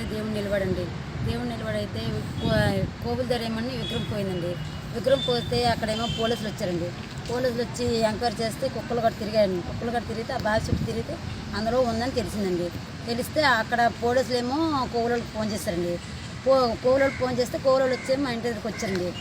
అది దేవుడు నిలబడండి. దేవుడు నిలబడైతే కో- కోవిల దగ్గర ఏమని విగ్రహం పోయిందండి. విగ్రహం పోతే అక్కడేమో పోలీసులు వచ్చారండి. పోలీసులు వచ్చి ఎంక్వైరీ చేస్తే కుక్కలు కూడా తిరిగాయండి. కుక్కలు కూడా తిరిగితే ఆ బావి చుట్టూ తిరిగితే అందులో ఉందని తెలిసిందండి. తెలిస్తే అక్కడ పోలీసులు ఏమో కోవులకు ఫోన్ చేశారండి. పో కోవులకు ఫోన్ చేస్తే కోవులు వచ్చి మా ఇంటి దగ్గరికి వచ్చారండి.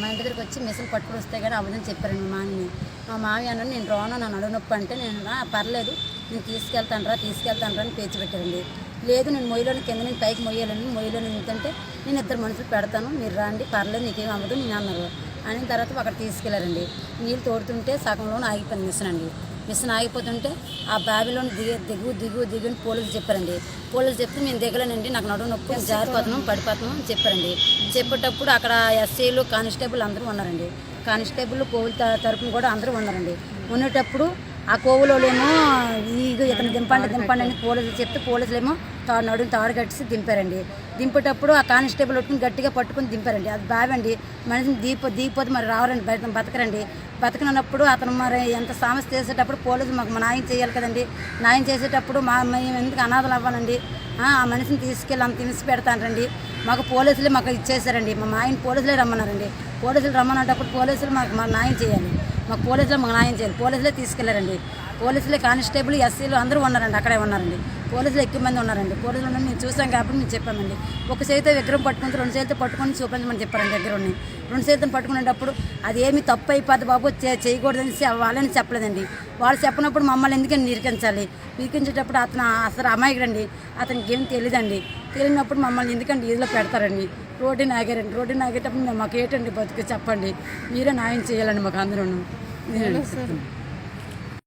మా ఇంటి దగ్గరికి వచ్చి మిషన్ పట్టుకుని వస్తే కానీ అవ్వదని చెప్పారండి మా మామని మా మామి అన్న నేను రాను నా నడువు అంటే నేను పర్లేదు నేను తీసుకెళ్తాను రా తీసుకెళ్తాను రా అని పేచి పెట్టారండి. లేదు నేను మొయ్యలోని కింద నేను పైకి మొయ్యాలని మొయ్యలోని ఎందుకంటే నేను ఇద్దరు మనుషులు పెడతాను. మీరు రండి పర్లేదు నీకేం అవ్వదు నేను అన్నారు. అని తర్వాత అక్కడ తీసుకెళ్ళారండి. నీళ్ళు తోడుతుంటే సగంలో ఆగిపోయింది మిషన్ అండి. మిషన్ ఆగిపోతుంటే ఆ బావిలో దిగు దిగు దిగు దిగు అని పోలీసులు చెప్పారండి. పోలీసులు చెప్తే మేము దిగలేనండి నాకు నడువు నొప్పి జారిపోతున్నాం పడిపోతున్నాం అని చెప్పారండి. చెప్పేటప్పుడు అక్కడ ఎస్ఐలు కానిస్టేబుల్ అందరూ ఉన్నారండి. కానిస్టేబుల్ కోవిల త- తరపున కూడా అందరూ ఉన్నారండి. ఉండేటప్పుడు ఆ కోవులోనేమో ఇగో ఇతను దింపండి దింపండి అని పోలీసులు చెప్తే పోలీసులు ఏమో తాడు నడుము తాడు కట్టేసి దింపారండి. దింపేటప్పుడు ఆ కానిస్టేబుల్ ఒట్టుకుని గట్టిగా పట్టుకుని దింపారండి. అది బావండి. మనిషిని దీప దీపది మరి రావరండి బయట బతకరండి. బతకనప్పుడు అతను మరి ఎంత సమస్య చేసేటప్పుడు పోలీసులు మాకు మా న్యాయం చేయాలి కదండి. న్యాయం చేసేటప్పుడు మా మేము ఎందుకు అనాథలు అవ్వాలండి? ఆ మనిషిని తీసుకెళ్ళి అంత హింస పెడతానండి. మాకు పోలీసులే మాకు ఇచ్చేసారండి. మా ఆయన పోలీసులే రమ్మన్నారండి. పోలీసులు రమ్మన్నప్పుడు పోలీసులు మాకు మా న్యాయం చేయాలి. మాకు పోలీసులు మాకు న్యాయం చేయాలి పోలీసులే తీసుకెళ్ళారండి. పోలీసులే కానిస్టేబుల్ ఎస్సీలు అందరూ ఉన్నారండి అక్కడే ఉన్నారండి. పోలీసులు ఎక్కువ మంది ఉన్నారండి. పోలీసులు ఉన్నది మేము చూసాం కాబట్టి మేము చెప్పామండి. ఒక చేతితో విగ్రహం పట్టుకుంటే రెండు చేతితో పట్టుకొని చూపించమని చెప్పారండి దగ్గర ఉండి రెండు చేతులు పట్టుకునేటప్పుడు అది ఏమి తప్పు అయిపోద్ది బాబు చేయకూడదని వాళ్ళని చెప్పలేదండి. వాళ్ళు చెప్పినప్పుడు మమ్మల్ని ఎందుకని నిరికించాలి? నిరికించేటప్పుడు అతను అసలు అమాయకుడండి. అతనికి ఏం తెలియదండి తెలియనప్పుడు మమ్మల్ని ఎందుకండి ఇదిలో పెడతారండి? రోడ్డు నాగారండి. రోడ్డు నాగేటప్పుడు మాకు ఏంటండి బతుకు చెప్పండి. మీరే న్యాయం చేయాలండి మాకు అందరూ